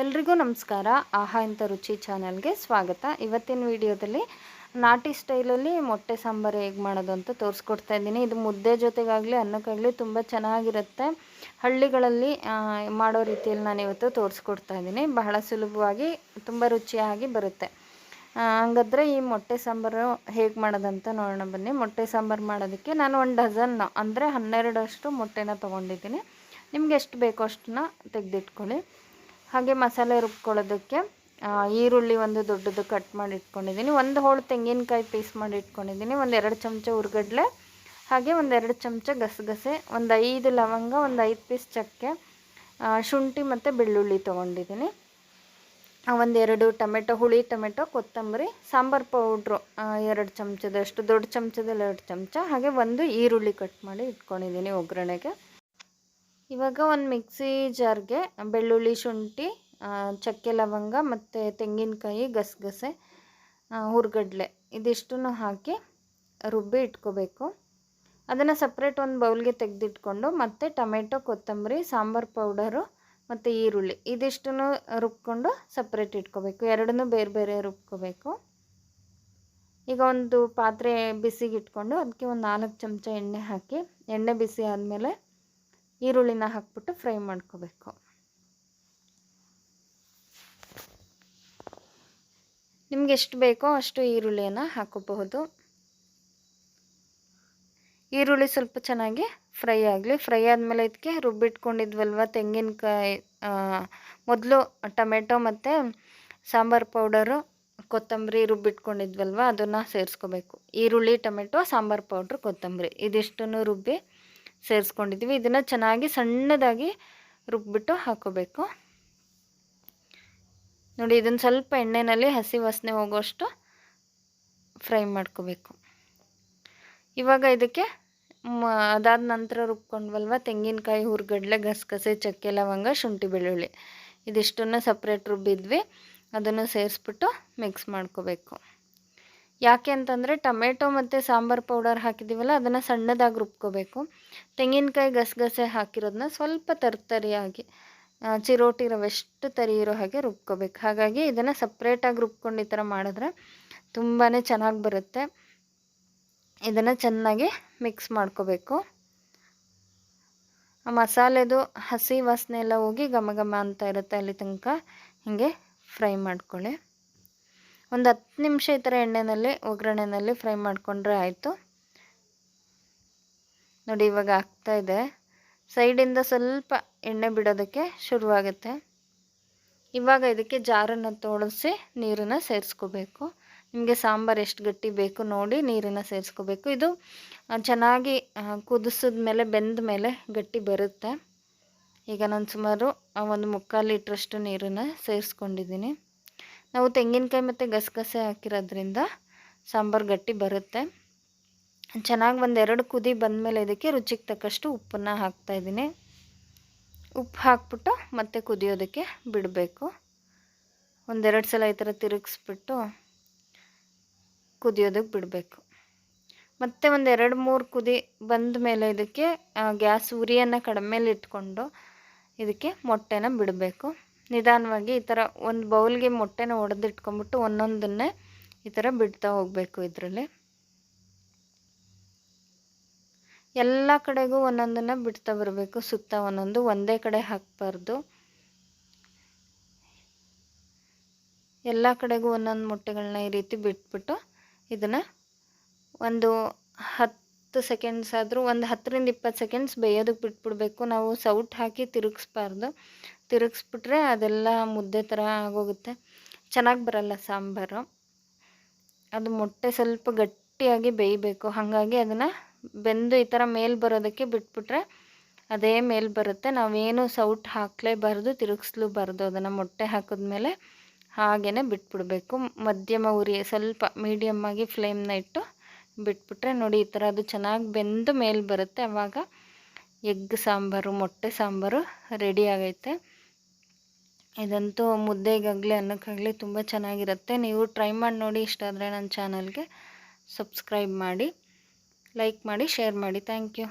ಎಲ್ರಿಗೂ ನಮಸ್ಕಾರ. ಆಹಾ ಇಂಥ ರುಚಿ ಚಾನಲ್ಗೆ ಸ್ವಾಗತ. ಇವತ್ತಿನ ವಿಡಿಯೋದಲ್ಲಿ ನಾಟಿ ಸ್ಟೈಲಲ್ಲಿ ಮೊಟ್ಟೆ ಸಾಂಬಾರು ಹೇಗೆ ಮಾಡೋದು ಅಂತ ತೋರಿಸ್ಕೊಡ್ತಾ ಇದ್ದೀನಿ. ಇದು ಮುದ್ದೆ ಜೊತೆಗಾಗಲಿ, ಅನ್ನಕ್ಕಾಗಲಿ ತುಂಬ ಚೆನ್ನಾಗಿರುತ್ತೆ. ಹಳ್ಳಿಗಳಲ್ಲಿ ಮಾಡೋ ರೀತಿಯಲ್ಲಿ ನಾನು ಇವತ್ತು ತೋರಿಸ್ಕೊಡ್ತಾ ಇದ್ದೀನಿ. ಬಹಳ ಸುಲಭವಾಗಿ, ತುಂಬ ರುಚಿಯಾಗಿ ಬರುತ್ತೆ. ಹಾಗಾದ್ರೆ ಈ ಮೊಟ್ಟೆ ಸಾಂಬಾರು ಹೇಗೆ ಮಾಡೋದಂತ ನೋಡೋಣ ಬನ್ನಿ. ಮೊಟ್ಟೆ ಸಾಂಬಾರು ಮಾಡೋದಕ್ಕೆ ನಾನು ಒಂದು ಡಜನ್, ಅಂದರೆ ಹನ್ನೆರಡಷ್ಟು ಮೊಟ್ಟೆನ ತೊಗೊಂಡಿದ್ದೀನಿ. ನಿಮ್ಗೆ ಎಷ್ಟು ಬೇಕೋ ಅಷ್ಟನ್ನ ತೆಗೆದಿಟ್ಕೊಳ್ಳಿ. ಹಾಗೆ ಮಸಾಲೆ ರುಬ್ಕೊಳ್ಳೋದಕ್ಕೆ ಈರುಳ್ಳಿ ಒಂದು ದೊಡ್ಡದು ಕಟ್ ಮಾಡಿ ಇಟ್ಕೊಂಡಿದ್ದೀನಿ. ಒಂದು ಹೋಳು ತೆಂಗಿನಕಾಯಿ ಪೀಸ್ ಮಾಡಿ ಇಟ್ಕೊಂಡಿದ್ದೀನಿ. ಒಂದು ಎರಡು ಚಮಚ ಉರ್ಗಡ್ಲೆ, ಹಾಗೆ ಒಂದು ಎರಡು ಚಮಚ ಗಸಗಸೆ, ಒಂದು ಐದು ಲವಂಗ, ಒಂದು ಐದು ಪೀಸ್ ಚಕ್ಕೆ ಶುಂಠಿ ಮತ್ತು ಬೆಳ್ಳುಳ್ಳಿ ತೊಗೊಂಡಿದ್ದೀನಿ. ಒಂದೆರಡು ಟೊಮೆಟೊ, ಹುಳಿ ಟೊಮೆಟೊ, ಕೊತ್ತಂಬರಿ, ಸಾಂಬಾರು ಪೌಡ್ರು ಎರಡು ಚಮಚದಷ್ಟು, ದೊಡ್ಡ ಚಮಚದಲ್ಲಿ ಎರಡು ಚಮಚ, ಹಾಗೆ ಒಂದು ಈರುಳ್ಳಿ ಕಟ್ ಮಾಡಿ ಇಟ್ಕೊಂಡಿದ್ದೀನಿ ಒಗ್ಗರಣೆಗೆ. ಇವಾಗ ಒಂದು ಮಿಕ್ಸಿ ಜಾರ್ಗೆ ಬೆಳ್ಳುಳ್ಳಿ ಶುಂಠಿ ಚಕ್ಕೆ ಲವಂಗ ಮತ್ತು ತೆಂಗಿನಕಾಯಿ ಗಸಗಸೆ ಹುರ್ಗಡ್ಲೆ ಇದಿಷ್ಟನ್ನು ಹಾಕಿ ರುಬ್ಬಿ ಇಟ್ಕೋಬೇಕು. ಅದನ್ನು ಸಪ್ರೇಟ್ ಒಂದು ಬೌಲ್ಗೆ ತೆಗೆದಿಟ್ಕೊಂಡು ಮತ್ತು ಟೊಮೆಟೊ, ಕೊತ್ತಂಬರಿ, ಸಾಂಬಾರು ಪೌಡರು ಮತ್ತು ಈರುಳ್ಳಿ ಇದಿಷ್ಟನ್ನು ರುಬ್ಕೊಂಡು ಸಪ್ರೇಟ್ ಇಟ್ಕೋಬೇಕು. ಎರಡನ್ನೂ ಬೇರೆ ಬೇರೆ ರುಬ್ಕೋಬೇಕು. ಈಗ ಒಂದು ಪಾತ್ರೆ ಬಿಸಿಗೆ ಇಟ್ಕೊಂಡು ಅದಕ್ಕೆ ಒಂದು ನಾಲ್ಕು ಚಮಚ ಎಣ್ಣೆ ಹಾಕಿ ಎಣ್ಣೆ ಬಿಸಿ ಆದಮೇಲೆ ಈರುಳ್ಳಿನ ಹಾಕ್ಬಿಟ್ಟು ಫ್ರೈ ಮಾಡ್ಕೋಬೇಕು. ನಿಮ್ಗೆ ಎಷ್ಟು ಬೇಕೋ ಅಷ್ಟು ಈರುಳ್ಳಿಯನ್ನು ಹಾಕೋಬಹುದು. ಈರುಳ್ಳಿ ಸ್ವಲ್ಪ ಚೆನ್ನಾಗಿ ಫ್ರೈ ಆಗಲಿ. ಫ್ರೈ ಆದಮೇಲೆ ಇದಕ್ಕೆ ರುಬ್ಬಿಟ್ಕೊಂಡಿದ್ವಲ್ವ ತೆಂಗಿನಕಾಯಿ ಮೊದಲು ಟೊಮೆಟೊ ಮತ್ತು ಸಾಂಬಾರು ಪೌಡರು, ಕೊತ್ತಂಬರಿ ರುಬ್ಬಿಟ್ಕೊಂಡಿದ್ವಲ್ವ, ಅದನ್ನು ಸೇರಿಸ್ಕೋಬೇಕು. ಈರುಳ್ಳಿ, ಟೊಮೆಟೊ, ಸಾಂಬಾರು ಪೌಡ್ರು, ಕೊತ್ತಂಬರಿ, ಇದಿಷ್ಟನ್ನು ರುಬ್ಬಿ ಸೇರಿಸ್ಕೊಂಡಿದ್ವಿ. ಇದನ್ನು ಚೆನ್ನಾಗಿ ಸಣ್ಣದಾಗಿ ರುಬ್ಬಿಟ್ಟು ಹಾಕೋಬೇಕು. ನೋಡಿ, ಇದನ್ನು ಸ್ವಲ್ಪ ಎಣ್ಣೆಯಲ್ಲಿ ಹಸಿ ವಾಸನೆ ಹೋಗೋಷ್ಟು ಫ್ರೈ ಮಾಡ್ಕೋಬೇಕು. ಇವಾಗ ಇದಕ್ಕೆ ಮ, ಅದಾದ ನಂತರ ರುಬ್ಕೊಂಡ್ವಲ್ವ? ತೆಂಗಿನಕಾಯಿ, ಹುರ್ಗಡ್ಲೆ, ಗಸಗಸೆ, ಚಕ್ಕೆ, ಲವಂಗ, ಶುಂಠಿ, ಬೆಳ್ಳುಳ್ಳಿ. ಇದಿಷ್ಟನ್ನು ಸಪ್ರೇಟ್ ರುಬ್ಬಿದ್ವಿ. ಅದನ್ನು ಸೇರಿಸ್ಬಿಟ್ಟು ಮಿಕ್ಸ್ ಮಾಡ್ಕೋಬೇಕು. ಯಾಕೆ ಅಂತಂದರೆ ಟೊಮೆಟೊ ಮತ್ತು ಸಾಂಬಾರು ಪೌಡರ್ ಹಾಕಿದ್ದೀವಲ್ಲ ಅದನ್ನು ಸಣ್ಣದಾಗಿ ರುಬ್ಕೋಬೇಕು. ತೆಂಗಿನಕಾಯಿ ಗಸಗಸೆ ಹಾಕಿರೋದನ್ನ ಸ್ವಲ್ಪ ತರ್ತರಿಯಾಗಿ ಚಿರೋಟಿ ರವೆಷ್ಟು ತರಿ ಇರೋ ಹಾಗೆ ರುಬ್ಕೋಬೇಕು. ಹಾಗಾಗಿ ಇದನ್ನು ಸಪ್ರೇಟಾಗಿ ರುಬ್ಕೊಂಡು ಈ ಥರ ಮಾಡಿದ್ರೆ ತುಂಬಾ ಚೆನ್ನಾಗಿ ಬರುತ್ತೆ. ಇದನ್ನು ಚೆನ್ನಾಗಿ ಮಿಕ್ಸ್ ಮಾಡ್ಕೋಬೇಕು. ಆ ಮಸಾಲೆದು ಹಸಿ ವಾಸನೆ ಎಲ್ಲ ಹೋಗಿ ಘಮ ಘಮ ಅಂತ ಇರುತ್ತೆ ಅಲ್ಲಿ ತನಕ. ಹೀಗೆ ಫ್ರೈ ಮಾಡ್ಕೊಳ್ಳಿ. ಒಂದು ಹತ್ತು ನಿಮಿಷ ಈ ಥರ ಎಣ್ಣೆಯಲ್ಲಿ ಒಗ್ಗರಣೆಯಲ್ಲಿ ಫ್ರೈ ಮಾಡಿಕೊಂಡ್ರೆ ಆಯಿತು. ನೋಡಿ ಇವಾಗ ಆಗ್ತಾ ಇದೆ. ಸೈಡಿಂದ ಸ್ವಲ್ಪ ಎಣ್ಣೆ ಬಿಡೋದಕ್ಕೆ ಶುರುವಾಗುತ್ತೆ. ಇವಾಗ ಇದಕ್ಕೆ ಜಾರನ್ನು ತೋಳಿಸಿ ನೀರನ್ನು ಸೇರಿಸ್ಕೋಬೇಕು. ನಿಮಗೆ ಸಾಂಬಾರು ಎಷ್ಟು ಗಟ್ಟಿ ಬೇಕು ನೋಡಿ ನೀರನ್ನು ಸೇರಿಸ್ಕೋಬೇಕು. ಇದು ಚೆನ್ನಾಗಿ ಕುದಿಸಿದ ಮೇಲೆ, ಬೆಂದ ಮೇಲೆ ಗಟ್ಟಿ ಬರುತ್ತೆ. ಈಗ ನಾನು ಸುಮಾರು ಒಂದು ಮುಕ್ಕಾಲು ಲೀಟ್ರಷ್ಟು ನೀರನ್ನು ಸೇರಿಸ್ಕೊಂಡಿದ್ದೀನಿ. ನಾವು ತೆಂಗಿನಕಾಯಿ ಮತ್ತು ಗಸಗಸೆ ಹಾಕಿರೋದ್ರಿಂದ ಸಾಂಬಾರು ಗಟ್ಟಿ ಬರುತ್ತೆ. ಚೆನ್ನಾಗಿ ಒಂದೆರಡು ಕುದಿ ಬಂದಮೇಲೆ ಇದಕ್ಕೆ ರುಚಿಗೆ ತಕ್ಕಷ್ಟು ಉಪ್ಪನ್ನು ಹಾಕ್ತಾಯಿದ್ದೀನಿ ಉಪ್ಪು ಹಾಕ್ಬಿಟ್ಟು ಮತ್ತೆ ಕುದಿಯೋದಕ್ಕೆ ಬಿಡಬೇಕು. ಒಂದೆರಡು ಸಲ ಈ ಥರ ತಿರುಗಿಸ್ಬಿಟ್ಟು ಕುದಿಯೋದಕ್ಕೆ ಬಿಡಬೇಕು. ಮತ್ತೆ ಒಂದು ಎರಡು ಮೂರು ಕುದಿ ಬಂದ ಮೇಲೆ ಇದಕ್ಕೆ ಗ್ಯಾಸ್ ಉರಿಯನ್ನು ಕಡಿಮೆಲಿ ಇಟ್ಕೊಂಡು ಇದಕ್ಕೆ ಮೊಟ್ಟೆನ ಬಿಡಬೇಕು. ನಿಧಾನವಾಗಿ ಈ ಥರ ಒಂದು ಬೌಲ್ಗೆ ಮೊಟ್ಟೆನ ಒಡೆದಿಟ್ಕೊಂಬಿಟ್ಟು ಒಂದೊಂದನ್ನೇ ಈ ಥರ ಬಿಡ್ತಾ ಹೋಗಬೇಕು ಇದರಲ್ಲಿ. ಎಲ್ಲ ಕಡೆಗೂ ಒಂದೊಂದನ್ನು ಬಿಡ್ತಾ ಬರಬೇಕು, ಸುತ್ತ ಒಂದೊಂದು, ಒಂದೇ ಕಡೆ ಹಾಕಬಾರ್ದು. ಎಲ್ಲ ಕಡೆಗೂ ಒಂದೊಂದು ಮೊಟ್ಟೆಗಳನ್ನ ಈ ರೀತಿ ಬಿಟ್ಬಿಟ್ಟು ಇದನ್ನು ಒಂದು ಹತ್ತು ಸೆಕೆಂಡ್ಸ್ ಆದರೂ, ಒಂದು ಹತ್ತರಿಂದ ಇಪ್ಪತ್ತು ಸೆಕೆಂಡ್ಸ್ ಬೇಯೋದಕ್ಕೆ ಬಿಟ್ಬಿಡ್ಬೇಕು. ನಾವು ಸೌಟ್ ಹಾಕಿ ತಿರುಗಿಸ್ಬಾರ್ದು. ತಿರುಗಿಸ್ಬಿಟ್ರೆ ಅದೆಲ್ಲ ಮುದ್ದೆ ಥರ ಆಗೋಗುತ್ತೆ. ಚೆನ್ನಾಗಿ ಬರಲ್ಲ ಸಾಂಬಾರು. ಅದು ಮೊಟ್ಟೆ ಸ್ವಲ್ಪ ಗಟ್ಟಿಯಾಗಿ ಬೇಯಬೇಕು. ಹಾಗಾಗಿ ಅದನ್ನು ಬೆಂದು ಈ ಥರ ಮೇಲೆ ಬರೋದಕ್ಕೆ ಬಿಟ್ಬಿಟ್ರೆ ಅದೇ ಮೇಲೆ ಬರುತ್ತೆ. ನಾವೇನು ಸೌಟ್ ಹಾಕಲೇಬಾರ್ದು, ತಿರುಗಿಸ್ಲೂಬಾರ್ದು ಅದನ್ನು ಮೊಟ್ಟೆ ಹಾಕಿದ್ಮೇಲೆ ಹಾಗೇ ಬಿಟ್ಬಿಡಬೇಕು. ಮಧ್ಯಮ ಉರಿ, ಸ್ವಲ್ಪ ಮೀಡಿಯಮ್ಮಾಗಿ ಫ್ಲೇಮ್ನ ಇಟ್ಟು ಬಿಟ್ಬಿಟ್ರೆ ನೋಡಿ ಈ ಥರ ಅದು ಚೆನ್ನಾಗಿ ಬೆಂದು ಮೇಲೆ ಬರುತ್ತೆ. ಆವಾಗ ಎಗ್ ಸಾಂಬಾರು, ಮೊಟ್ಟೆ ಸಾಂಬಾರು ರೆಡಿ ಆಗೈತೆ. ಇದಂತೂ ಮುದ್ದೆಗಾಗಲಿ ಅನ್ನಕ್ಕಾಗಲಿ ತುಂಬ ಚೆನ್ನಾಗಿರುತ್ತೆ. ನೀವು ಟ್ರೈ ಮಾಡಿ ನೋಡಿ, ಇಷ್ಟ ಆದರೆ ನನ್ನ ಚಾನಲ್ಗೆ ಸಬ್ಸ್ಕ್ರೈಬ್ ಮಾಡಿ ಲೈಕ್ ಮಾಡಿ ಶೇರ್ ಮಾಡಿ. Thank you